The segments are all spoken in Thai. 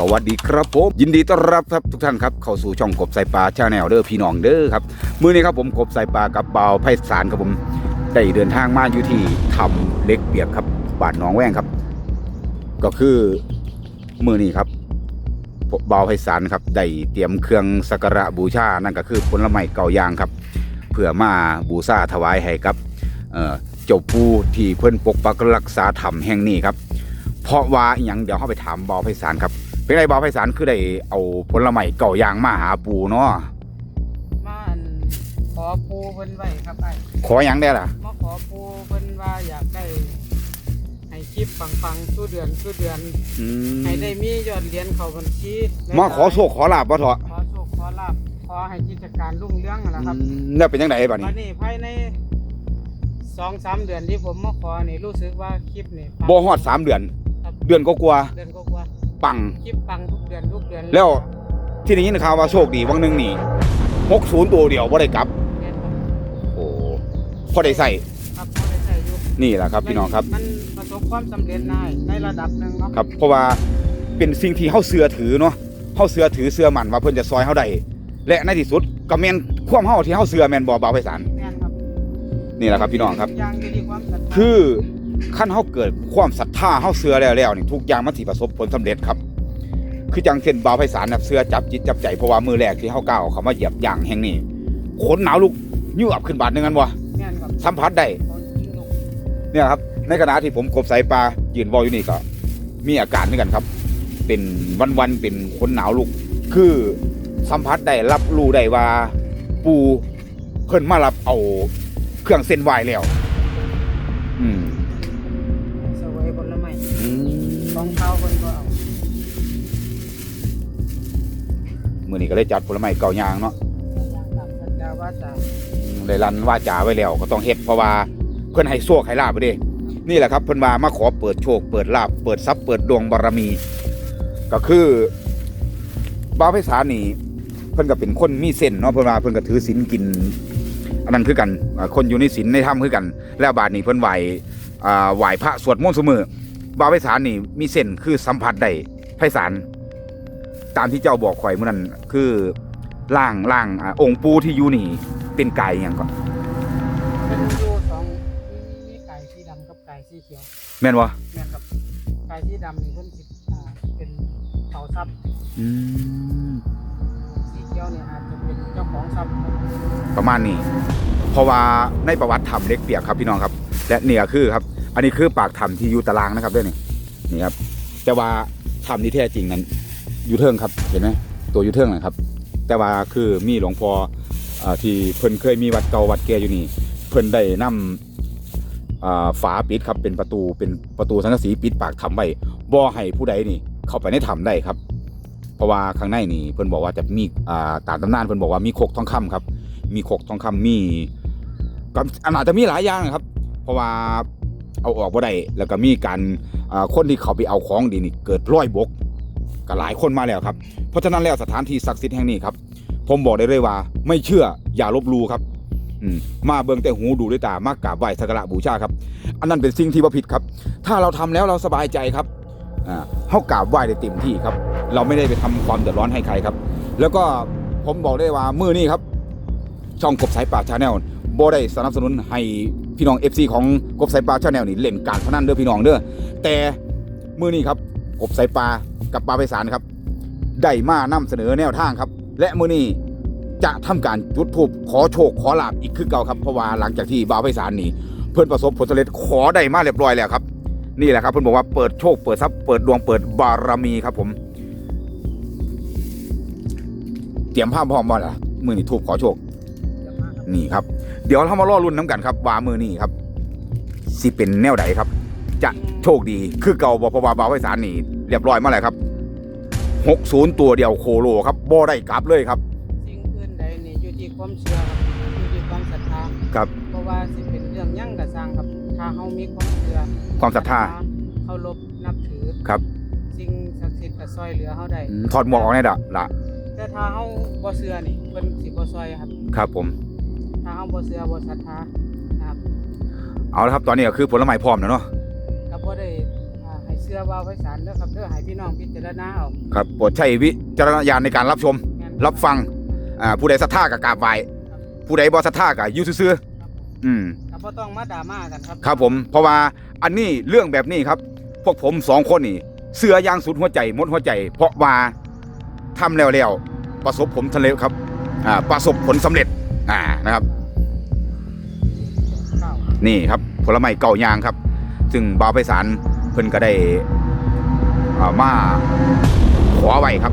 สวัสดีครับผม ยินดีต้อนรับครับทุกท่านครับเข้าสู่ช่องกบสายปลาชาแนลเด้อพี่น้องเด้อครับมื้อนี้ครับผมกบสายปลากับบ่าวไพศาลครับผมได้เดินทางมาอยู่ที่ถ้ำเล็กเปียกครับบ้านหนองแว้งครับ ก็คือมื้อนี้ครับบ่าวไพศาลครับได้เตรียมเครื่องสักการะบูชานั่นก็คือผลไม้เก่ายางครับเพื่อมาบูชาถวายให้กับเจ้าปูที่เพิ่นปกปักรักษาถ้ำแห่งนี้ครับเพราะว่าอย่างเดี๋ยวเข้าไปถามบอไพศาลครับ เป็นไรบอไพศาลคือได้เอาผลไม้เก่าอยางมาหาปูเนาะมาอันขอปูเพิ่นไว้ครับไอ้ขออย่างได้ล่ะ มาขอปูเพิ่นว่าอยากได้ ให้คลิปปังๆสู้เดือนสู้เดือน อืมให้ได้มียอดเหรียญเข้าบัญชีมาขอโชคขอลาบบ่เถอะขอโชคขอลาบขอให้กิจการรุ่งเรืองนั่นแหละครับอืมแล้วเป็นยังไงบัดวันี้นนี้ภายในสองสามเดือนที่ผมมาขอนี่รู้สึกว่าคลิปนี่ปังบ่ฮอดสามเดือน ครับเดือนก็กลัวาเดือนก็กว่าๆ ปัง คลิปปังทุกเดือนทุกเดือนแล้วที่นี้ข่าวว่าโชคดีวังหนึงนี่60ตัวเดียวบ่ได้กลับ แม่นครับโอ้พอได้ใส่ครับพอได้ใช้อยู่นี่แหละครับพี่น้องครับ มันประสบความสำเร็จได้ในระดับหนึ่งเนาะครับเพราะว่าเป็นสิ่งที่เฮาเสือถือเนาะเฮาเสือถือเสือมันว่าเพิ่นจะซอยเฮาได้และในที่สุดก็แม่นความเฮาที่เฮาเสือแม่นบ่บ่าวไพศาลแม่นครับนี่แหละครับพี่น้องครับ อย่างอยู่ที่ความศรัทธาคือ ขั้นเขาเกิดความศรัทธาเขาเสือแล้วแล้วนี่ทุกอย่างมันสิประสบผลสำเร็จครับคือจังเช่นบ่าวไพศาลนะเสือจับจิตจับใจเพราะว่ามือแรกที่เขาก้าวเขามาเหยียบอย่างแห่งนี้ขนหนาวลุกยั่วอับขึ้นบาดหนึงกันวะแม่นครับสัมผัสได้คนยิงลูกเนี่ยครับ ในขณะที่ผมกบสายปลายืนวอลอยู่นี่ก็ มีอาการเหมือนกันครับ เป็นวันๆเป็นขนหนาวลุก คือสัมผัสได้รับรู้ได้ว่าปูเพิ่นมารับเอาเครื่องเส้นไหวแล้ว มื่อนี้ก็เลยจัดผลไม้เก่ายางเนาะอย่างตามสัจจาวาจาได้รันว่าจาไว้แล้วก็ต้องเฮ็ดเพราะว่าเพิ่นให้โชคให้ลาบไปเด้นี่แหละครับเพิ่นว่ามาขอเปิดโชคเปิดลาบเปิดทรัพย์เปิดดวงบารมี ก็คือบ้าวไพศาลนี่เพิ่นก็เป็นคนมีเส้นเนาะเพิ่นว่าเพิ่นก็ถือศีลกิน อันนั้นคือกันอ่าคนอยู่ในศีลในถ้ำคือกัน แล้วบาดนี้เพิ่นไหวอ่าไหวพระสวดมนต์เสมอบ้าวไพศาลนี่มีเส้นคือสัมผัสได้ไพศาล ตามที่เจ้าบอกข่อยเมื่อนั้นคือร่างร่างอ่าองค์ปู่ที่อยู่นี่ เป็นกายอหย่างก็เป็นอยู่สองมีไก่สีดำกับไก่สีเขียวแม่นวะแม่นครับไก่สีดำนี่เพิ่นสิอ่าเป็นเต่าทรัพย์อืมสีเขียวเนี่ยอาจจะเป็นเจ้าของทรัพย์ประมาณนี้ เพราะว่าในประวัติถ้ำเล็กเปียกครับพี่น้องครับ และเนี่ยคือครับ อันนี้คือปากถ้ำที่อยู่ตารางนะครับด้วยนี่นี่ครับ แต่ว่าถ้ำที่แท้จริงนั้นอ ยูเทิงครับเห็นไหมตัวยูเทิงนะครับ แต่ว่าคือมีหลวงพ่ออ่าที่เพิ่นเคยมีวัดเก่าวัดแก่อยู่นี่ เพิ่นได้นำอ่าฝาปิดครับเป็นประตูเป็นประตูสังกะสีปิดปากถ้ำไว้บ่ให้ผู้ใดนี่ เข้าไปในถ้ำได้ครับ เพราะว่าข้างในนี่เพิ่นบอกว่าจะมีอ่าตามตำนานเพิ่นบอกว่ามีโคกทองคำครับ มีโคกทองคำมีก็อาจจะมีหลายอย่างนะครับ เพราะว่าเอาออกบ่ได้แล้วก็มีการอ่าคนที่เขาไปเอาของดีนี่เกิดร้อยบก ก็หลายคนมาแล้วครับ เพราะฉะนั้นแล้วสถานที่ศักดิ์สิทธิ์แห่งนี้ครับ ผมบอกได้เลยว่า ไม่เชื่ออย่าลบลู่ครับมาเบิ่งแต่หูดูด้วยตามากราบไหว้สักการะบูชาครับ อันนั้นเป็นสิ่งที่ว่าผิดครับ ถ้าเราทำแล้วเราสบายใจครับอ่าเฮากราบไหว้ได้เต็มที่ครับ เราไม่ได้ไปทำความเดือดร้อนให้ใครครับ แล้วก็ผมบอกได้ว่ามือนี้ครับ ช่องกบสายป่าชาแนลบได้สนับสนุนให้พี่น้อง FC ของกบสายป่าชาแนลนี่เล่นการพนันเด้อพี่น้องเด้อแต่มือนี้ครับกบสายป่า กับปลาไปสารครับได้มานำเสนอแนวทางครับ และมื้อนี้จะทำการจุดธูปขอโชคขอลาบอีกคือเก่าครับเพราะว่าหลังจากที่บ่าวไพศาลนี่เพิ่อนประสบผลสำเร็จขอได้มาเรียบร้อยแล้วครับ นี่แหละครับเพิ่อนบอกว่าเปิดโชคเปิดทรัพย์เปิดดวงเปิดบารมีครับผม เตรียมภาพพร้อมบ่ล่ะมือนี้ทูบขอโชค นี่ครับ เดี๋ยวเรามาล่อรุ่นน้ำกันครับว่ามือนี่ครับสิเป็นแนวไหนครับ จะโชคดีคือเก่าบอพบาบาไว้สารนี่ เรียบร้อยมาแล้วครับหกศูนย์ตัวเดียวโคโลครับบ่ได้กลับเลยครับ สิ่งอื่นใดนี่อยู่ที่ความเชื่อครับอยู่ที่ความศรัทธาครับ เพราะว่าสิเป็นเรื่องหยั่งกระสร้างครับถ้าเฮามีความเชื่อความศรัทธาเคารพนับถือครับสิ่งศักดิ์สิทธิ์ก็ซอยเหลือเฮาได้อืมถอดหมวกออกได้ละละแต่ถ้าเฮาบ่เชื่อนี่เพิ่นสิบ่ซอยครับ ครับผม ถ้าเฮาบ่เชื่อบ่ศรัทธานะครับเอาละครับตอนนี้ก็คือผลไม้พร้อมแล้วเนาะก็บ่ได้อ่าให้ เสื้อวาวไพศาลเด้อครับเด้อให้พี่น้องพิจารณาเอาครับโปรดใช้วิจารณญาณในการรับชม แม่นรับฟังอ่าผู้ใดศรัทธาก็กราบไหว้ผู้ใดบ่ศรัทธาก็อยู่ซื่อครับผมๆอืมก็บ่ต้องมาดราม่ากันครับครับผมเพราะว่าอันนี้เรื่องแบบนี้ครับ พวกผมสองคนนี่เสือยางสุดหัวใจหมดหัวใจ เพราะว่าทำแล้วแล้วประสบผลสำเร็จครับอ่าประสบผลสำเร็จอ่านะครับเก้านี่ครับผลไม้เก่ายางครับ ซึ่งบาวไพศาลเพิ่นก็ได้อ่ามาขอไว้ครับ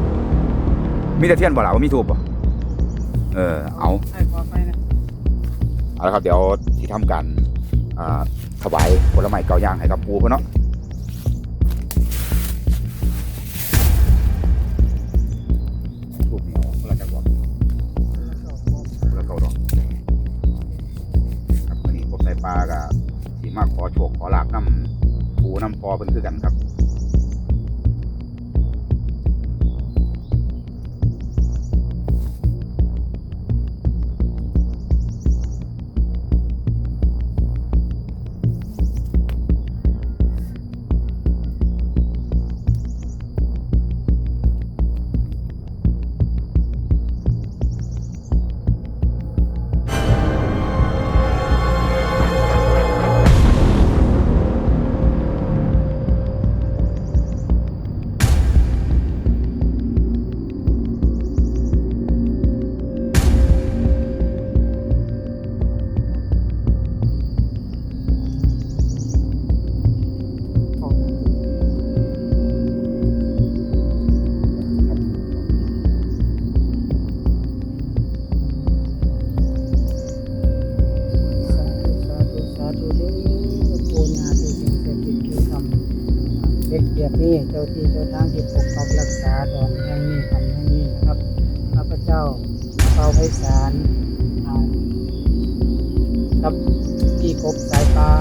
มีแต่เทียนบ่ล่ะว่ามีทูบบ่เออเอาให้ขอไปนะเอาละครับเดี๋ยวที่ทำการอ่าถวายผลไม้เก่ายางให้กับปูเพื่อนเนาะ ปูน้ำพอเป็นคือกันครับ ยรตินี้เจ้าที่เจ้าทางที่ปกปักรักษาดอนแห่งนี้ทำแห่งนี้นะครับข้าพเจ้าเฝ้าไพศาลอ่ากับที่กบสายปลา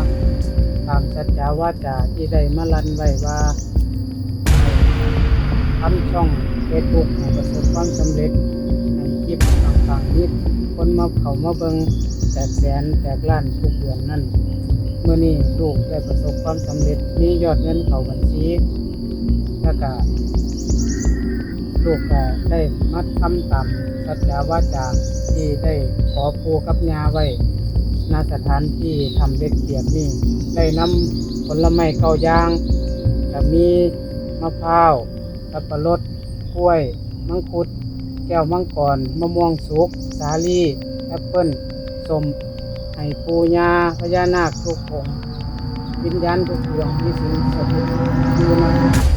ตามสัจจาวาจาที่ได้มาลันไว้ว่าทำช่องเฟซบุ๊กให้ประสบความสำเร็จในคลิปต่างๆนี้คนมาเขามาเบิงแตกแสนแตกล้านทุกเดือนนั่น เมื่อนี้ลูกได้ประสบความสำเร็จมียอดเงินเข้าบัญชีแล้วก็ลูกก็ได้มัดทำตามสัจจาวาจาที่ได้ขอปูกับยาไว้ณสถานที่ทำเล็กเกียบนี้ได้นำผลไม้เกาอยางก็มีมะพร้าวสับปะรดกล้วย มังคุด แก้วมังกรมะม่วงสุก สาลี่แอปเปิ้ลส้ม ให้ปูญาพญานาคทุกองค์วิญญาณทุกดวงมีสิ่งสถิตอยู่ใน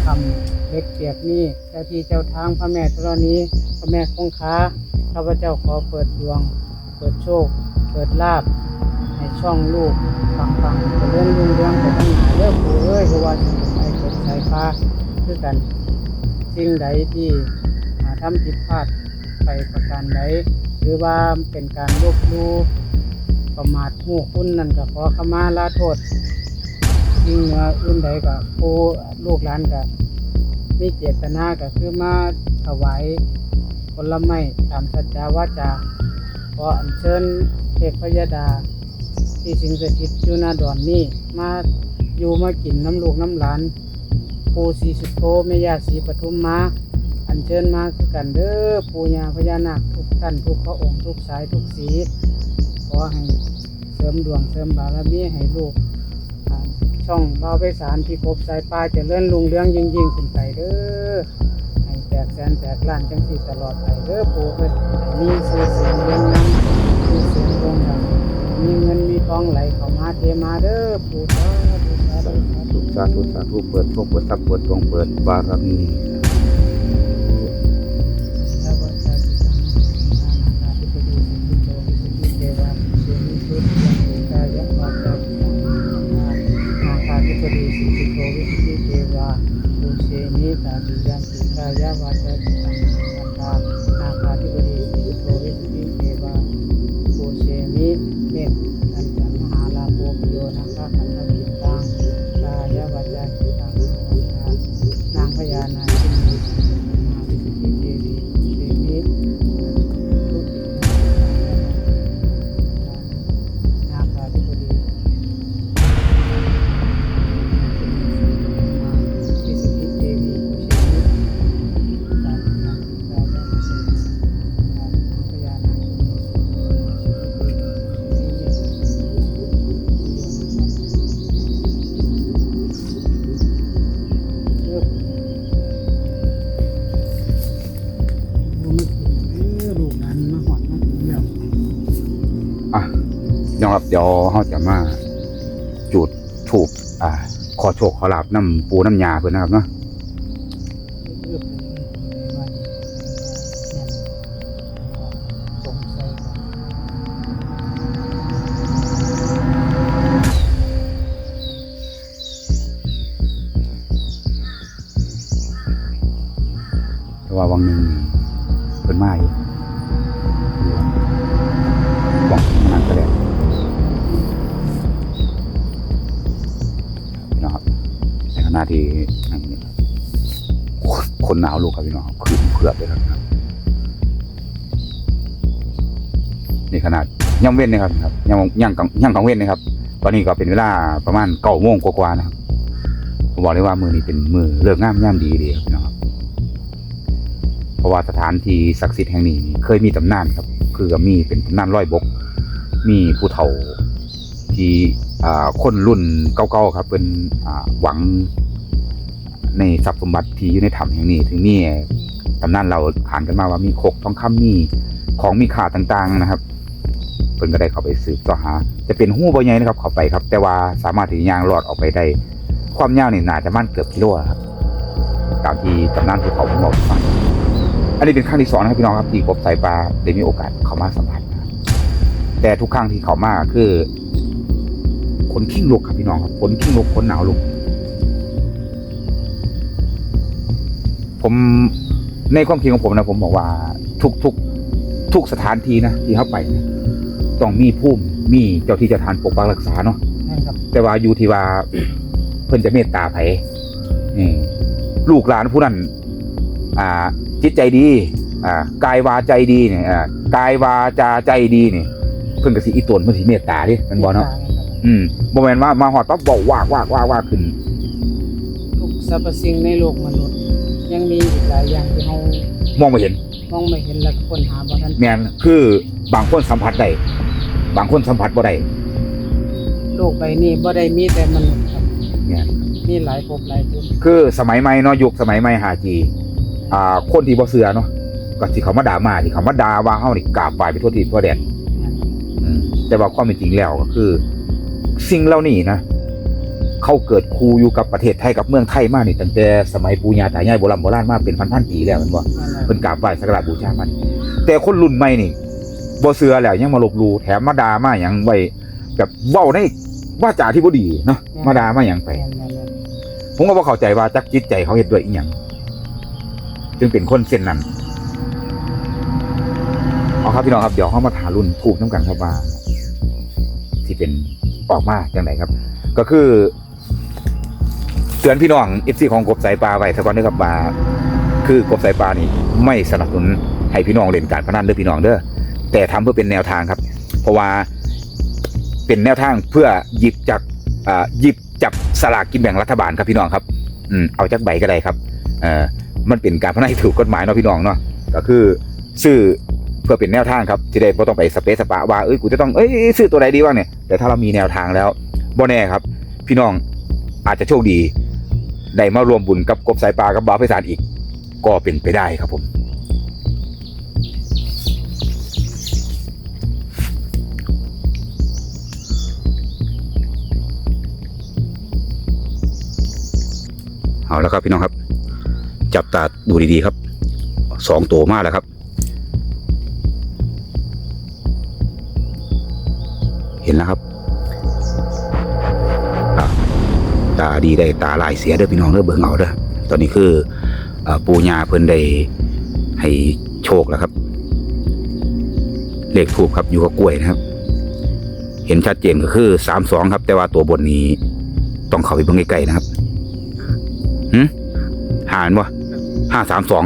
ทำเล็กเปียกนี้เจ้าที่เจ้าทางพระแม่ธรณีพระแม่คงคาข้าพเจ้าขอเปิดดวง เปิดโชค เปิดลาบให้ช่องลูกฟังฟังๆจะเล่นรุ่งเรืองไปทั้งหนาเด้อปูเอ้ยเพราะว่าสิไปกดสายฟ้าคือกันสิ่งใดที่หาทำผิดพลาดไปประการใดหรือว่าเป็นการลบลู่ ประมาทหมู่คุณนั่นก็ขอขมาลาโทษยิ่งเหนืออื่นใดก็ผู้ลูกหลานก็มีเจตนาก็คือมาถวายผลไม้ตามสัจจาวาจาขออัญเชิญเทพยดา ที่สิงสถิตอยู่นาดอนนี้มาอยู่มากินน้ำลูกน้ำหลานปูสีสุโธแม่ย่าสีปทุมมาอันเชิญมาคือกันเด้อปูญาพญานาคทุกท่านทุกพระองค์ทุกสายทุกสีขอให้ เสริมดวงเสริมบารมีให้ลูกช่องเบาไปสารที่พบสายปลาเจะเลื่อนลุงเรื่องยิ่งยิ่งขึ้นไปเด้อให้แตกแสนแตกล้านจังสีตลอดไปเด้อปูเพื่อให้มีชื่อเสียงเรียงนำชื่อเสียงโด่งดังมีเงินมีทองไหลเข้ามาเทมาเด้อปูสาธุสาธุสาธุสาธุสาธุเปิดโชคเปิดทรัพย์เปิดดวงเปิดบารมีา เดี๋ยวเขาจะมาจุดถูกอ่าขอโชคขอลาบน้ำปูน้ำยาเพื่อนนะครับเนาะาวลูกครับพี่น้องครับคืนเผือกเลยครับ นี่ขนาดย่ำเว้นนะครับครับย่ำย่างกลางย่างกลางเว้นนะครับ ตอนนี้ก็เป็นเวลาประมาณเก้าโมงกว่าๆนะครับผมบอกเลยว่ามือนี้เป็นมือเลิกง่ามย่ำดีดีครับพี่น้องครับเพราะว่าสถานที่ศักดิ์สิทธิ์แห่งนี้เคยมีตำนานครับ คือก็มีเป็นตำนานร้อยบก มีผู้เฒ่าที่คนรุ่นเก่าๆครับ เป็นหวัง ในทรัพย์สมบัติที่อยู่ในถ้ำแห่งนี้ ถึงมีตำนานเราขานกันมาว่ามีคกทองคำมีของมีค่าต่างๆนะครับเพิ่นก็ได้เข้าไปสืบต่อหา จะเป็นหู้บ่ใหญ่นะครับเข้าไปครับ แต่ว่าสามารถที่จะย่างรอดออกไปได้ ความยาวนี่น่าจะมันเกือบกิโลครับตามที่ตำนานภูเขาผมบอกฟังอันนี้เป็นครั้งที่สองนะครับพี่น้องครับที่กบสายปลาได้มีโอกาสเข้ามาสัมผัสนะครับแต่ทุกครั้งที่เขามาคือขนขิ้งลุกครับพี่น้องครับขนขิ้งลุกขนหนาวลุก ผมในความคิดของผมนะผมบอกว่าทุกทุกทุกสถานที่นะที่เข้าไปนะต้องมีภูมิมีเจ้าที่เจ้าทานปกปักรักษาเนาะนั่นครับ แต่ว่าอยู่ที่ว่า เพิ่นจะเมตตาไผนี่ลูกหลานผู้นั้นอ่า จิตใจดี อ่ากายวาใจดีเนี่ยอ่ากายวาจาใจดีเนี่ยเพิ่นก็สิอีตนเพิ่นสิเมตตาดิแมันบ่เนาะอืมบ่แม่นว่ามาฮอดปั๊บบอกวากวากวากวากขึ้น ทุกสรรพสิ่งในโลกมนุษย์ ยังมีอีกหลายอย่างที่เรามองไม่เห็น มองไม่เห็นและค้นหาบ่ทันแม่นคือบางคนสัมผัสได้บางคนสัมผัสบ่ได้โลกใบนี้บ่ได้มีแต่มนุษย์ครับแม่นมีหลายภพหลายภูมิคือสมัยใหม่เนาะยุคสมัยใหม่ 5G อ่าคนที่บ่เชื่อเนาะก็สิเขามาด่ามาที่เขามาด่าว่าเฮานี่กราบไหว้ไปทั่วทิศทั่วแดนนั่นอืมแต่ว่าความเป็นจริงแล้วก็คือ สิ่งเหล่านี้นะ เขาเกิดคูอยู่กับประเทศไทยกับเมืองไทยมานี่ตั้งแต่สมัยปู่ย่าตายายโบราณโบราณมาเป็นพันๆปีแล้วแมันบ่นั่นแหละเพิ่นกราบไหว้สักการะบูชามัน แต่คนรุ่นใหม่นี่บ่เชื่อแล้วยังมาลบหลู่แถมมาด่ามาหยังไว้แบบเว้าในว่าจาที่บ่ดีเนาะมาด่ามาหยังไปแม่นแม่นแม่นผมก็บ่เข้าใจว่าจักจิตใจเขาเฮ็ดด้วยอีหยังจึงเป็นคนเส้นนั้นเอาครับพี่น้องครับเดี๋ยวเขามาถารุ่นถูกน้ำกันครับว่าที่เป็นออกมาจังไหนครับ ก็คือเตือนพี่น้องเอฟซีของกบสายปลาไว้สักก่อนนะครับว่าคือกบสายปลานี่ไม่สนับสนุนให้พี่น้องเล่นการพนันเด้อพี่น้องเด้อแต่ทำเพื่อเป็นแนวทางครับ เพราะว่าเป็นแนวทางเพื่อหยิบจากอ่าหยิบจับสลากกินแบ่งรัฐบาลครับพี่น้องครับอืมเอาจากใบก็ได้ครับเอ่อมันเป็นการพนันที่ถูกกฎหมายเนาะพี่น้องเนาะก็คือซื้อเพื่อเป็นแนวทางครับที่ได้บ่ต้องไปสเปซสปะว่าเอ้ยกูจะต้องเอ้ยซื้อตัวใดดีวะเนี่ยแต่ถ้าเรามีแนวทางแล้วบ่แน่ครับ พี่น้องอาจจะโชคดี ได้มารวมบุญกับกบสายปลากับบาวไพศาลอีก ก็เป็นไปได้ครับผม เอาแล้วครับพี่น้องครับ จับตาดูดีๆครับสองตัวมากแล้วครับ เห็นแล้วครับาดีได้ตาลายเสียเด้อพี่น้องเด้อเบิ่งเอาเด้อตอนนี้คืออ่าปูญาเพิ่นได้ให้โชคแล้วครับ เลขทูบครับอยู่กับกล้วยนะครับ เห็นชัดเจนก็คือสามสองครับ แต่ว่าตัวบนนี้ต้องเข้าไปเบิ่งใกล้ๆนะครับหืมหารวะห้าสามสอง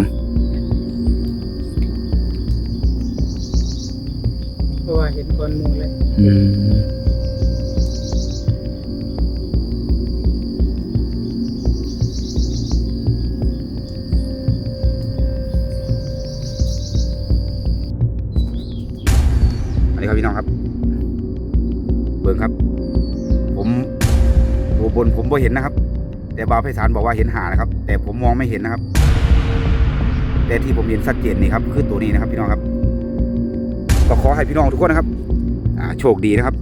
เพราะว่าเห็นคนหมู่เลยอืม พี่น้องครับ เบิ่งครับ ผมตัวบนผมบ่เห็นนะครับ แต่บาวไพศาลบอกว่าเห็นหานะครับ แต่ผมมองไม่เห็นนะครับ แต่ที่ผมเห็นชัดเจนนี่ครับ คือตัวนี้นะครับ พี่น้องครับ ก็ขอให้พี่น้องทุกคนนะครับ อ่า โชคดีนะครับ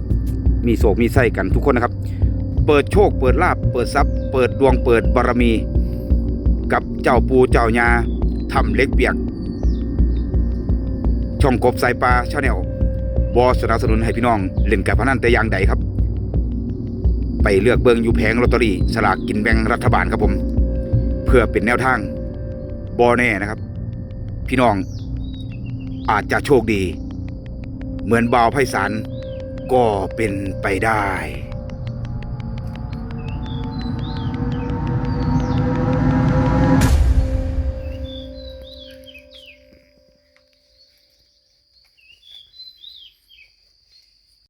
มีโศกมีไส้กันทุกคนนะครับ เปิดโชค เปิดลาบเปิดทรัพย์ เปิดดวงเปิดบารมี กับเจ้าปูเจ้ายาทำเล็กเปียก ช่องกบสายปลาชาแนล บอสนับสนุนให้พี่น้องเล่นการพนันแต่อย่างใดครับ ไปเลือกเบิงอยู่แผงลอตเตอรี่สลากกินแบ่งรัฐบาลครับผม เพื่อเป็นแนวทางบอแน่นะครับ พี่น้องอาจจะโชคดี เหมือนบ่าวไพศาลก็เป็นไปได้